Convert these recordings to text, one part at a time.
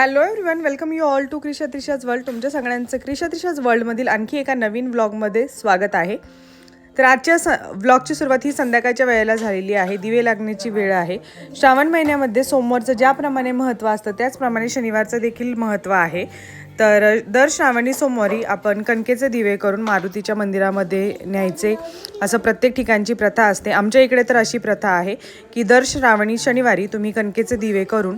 Hello everyone welcome you all to Krisha Trisha's world तुमच्या सगळ्यांचं क्रिशा त्रिशाज वर्ल्डमधील आणखी एका नवीन व्लॉगमध्ये स्वागत आहे. तर आजच्या स व्लॉगची सुरुवात ही संध्याकाळच्या वेळेला झालेली आहे. दिवे लागण्याची वेळ आहे. श्रावण महिन्यामध्ये सोमवारचं ज्याप्रमाणे महत्त्व असतं त्याचप्रमाणे शनिवारचं देखील महत्त्व आहे. तर दर श्रावणी सोमवारी आपण कणकेचे दिवे करून मारुतीच्या मंदिरामध्ये न्यायचे असं प्रत्येक ठिकाणची प्रथा असते. आमच्या इकडे तर अशी प्रथा आहे की दर श्रावणी शनिवारी तुम्ही कणकेचे दिवे करून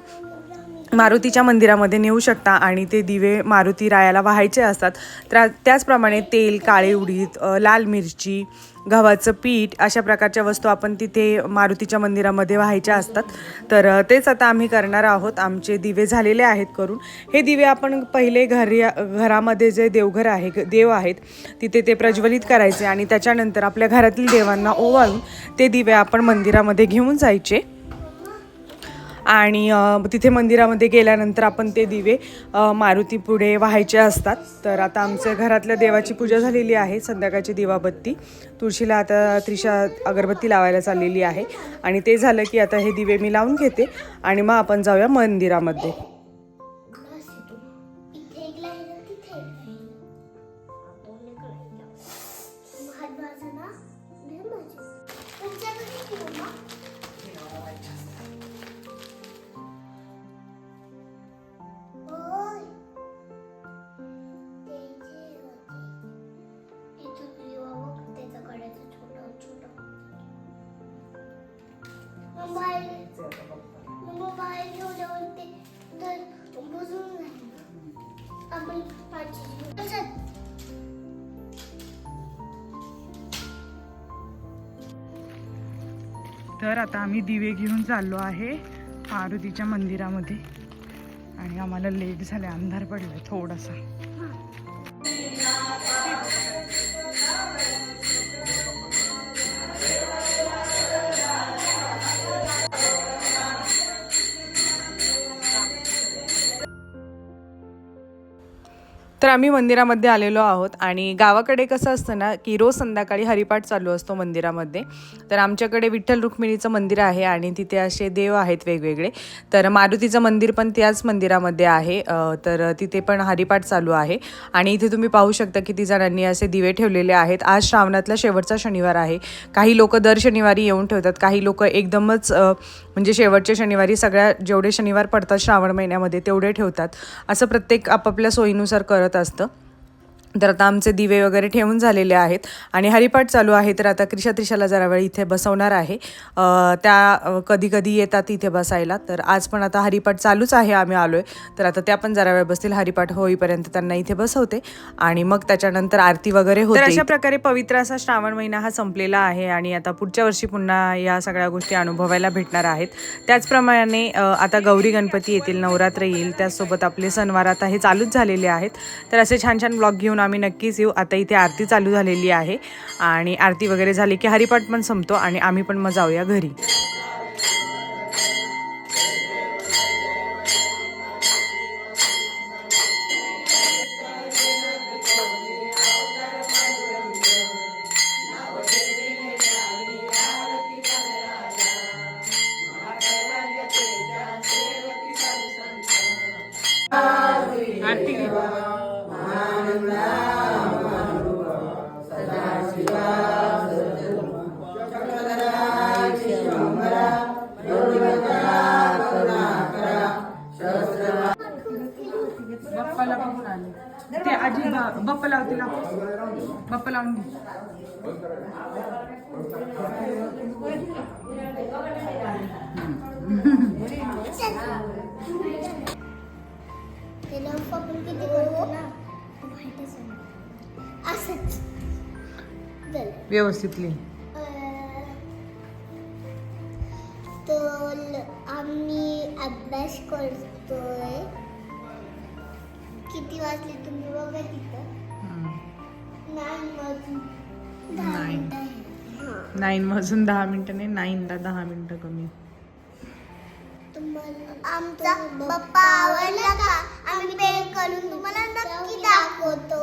मारुतीच्या मंदिरामध्ये नेऊ शकता आणि ते दिवे मारुती रायाला वाहायचे असतात. त्या त्याचप्रमाणे तेल काळे उडीद लाल मिरची गव्हाचं पीठ अशा प्रकारच्या वस्तू आपण तिथे मारुतीच्या मंदिरामध्ये वाहायच्या असतात. तर तेच आता आम्ही करणार आहोत. आमचे दिवे झालेले आहेत करून. हे दिवे आपण पहिले घरी घरामध्ये जे देवघर आहे ग- देव आहेत तिथे ते प्रज्वलित करायचे आणि त्याच्यानंतर आपल्या घरातील देवांना ओवाळून ते दिवे आपण मंदिरामध्ये घेऊन जायचे. आणि तिथे मंदिरामध्ये गेल्यानंतर आपण ते दिवे मारुती पुढे व्हायचे असतात. तर आता आमच्या घरातल्या देवाची पूजा झालेली आहे संध्याकाळची दिवाबत्ती. तुळशीला आता त्रिशा अगरबत्ती लावायला चाललेली आहे. आणि ते झालं की आता हे दिवे मी लावून घेते आणि मग आपण जाऊया मंदिरामध्ये. तर बुजून आपण तर आता आम्ही दिवे घेऊन चाललो आहे मारुतीच्या मंदिरामध्ये. आणि आम्हाला लेट झाले अंधार पडला थोडासा. तर आम्ही मंदिरामध्ये आलेलो आहोत आणि गावाकडे कसं असतं ना की रोज संध्याकाळी हरिपाठ चालू असतो मंदिरामध्ये. तर आमच्याकडे विठ्ठल रुक्मिणीचं मंदिर आहे आणि तिथे असे देव आहेत वेगवेगळे. तर मारुतीचं मंदिर पण त्याच मंदिरामध्ये आहे. तर तिथे पण हरिपाठ चालू आहे. आणि इथे तुम्ही पाहू शकता किती जणांनी असे दिवे ठेवलेले आहेत. आज श्रावणातला शेवटचा शनिवार आहे. काही लोक दर शनिवारी येऊन ठेवतात. काही लोक एकदमच म्हणजे शेवटच्या शनिवारी सगळ्या जेवढे शनिवार पडतात श्रावण महिन्यामध्ये तेवढे ठेवतात. असं प्रत्येक आपापल्या सोयीनुसार करत असतं. तर आता आमचे दिवे वगैरे ठेवून झालेले आहेत. आणि हरिपाठ चालू आहे तर आता क्रिशा त्रिशाला जरा वेळ इथे बसवणार आहे. त्या कधी कधी येतात इथे बसायला. तर आज पण आता हरिपाठ चालूच आहे आम्ही आलो आहे तर आता त्या पण जरा वेळ बसतील. हरिपाठ होईपर्यंत त्यांना इथे बसवते. आणि मग त्याच्यानंतर आरती वगैरे होते. अशा प्रकारे पवित्र असा श्रावण महिना हा संपलेला आहे आणि आता पुढच्या वर्षी पुन्हा या सगळ्या गोष्टी अनुभवायला भेटणार आहेत. त्याचप्रमाणे आता गौरी गणपती येतील नवरात्र येईल. त्याचसोबत आपले सणवार आता हे चालूच झालेले आहेत. तर असे छान छान ब्लॉग घेऊन आम्ही नक्कीच येऊ. आता इथे आरती चालू झालेली आहे आणि आरती वगैरे झाली की हरिपाठ पण संपतो आणि आम्ही पण मग जाऊया घरी. बाप्पाला बघून आले. ते आजी बाप्पा लावते लाव बाप्पा लावून चल. व्यवस्थित लिही. तर आम्ही अभ्यास करतोय. किती वाजले तुम्ही बघा तिथं? नाईन. हाँ. नाईन वाजून दहा मिनिटं नाही नाईनला दहा मिनिटं कमी. तुम्हाला आमचा पप्पा आवडला का? आम्ही पेंट करून तुम्हाला नक्की दाखवतो.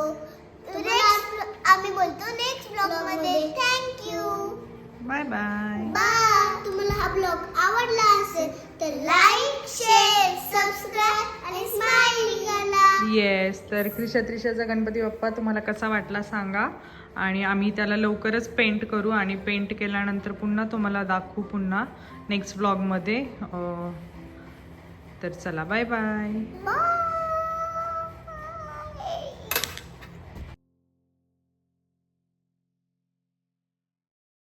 आम्ही बोलतो नेक्स्ट ब्लॉग मध्ये. Thank you bye bye bye तुम्हाला हा ब्लॉग आवडला असेल तर लाईक शेअर सबस्क्राईब आणि येस तर क्रिशा त्रिशाचा गणपती बाप्पा तुम्हाला कसा वाटला सांगा. आणि आम्ही त्याला लवकरच पेंट करू आणि पेंट केल्यानंतर पुन्हा तुम्हाला दाखवू पुन्हा नेक्स्ट ब्लॉगमध्ये तर चला बाय बाय बाय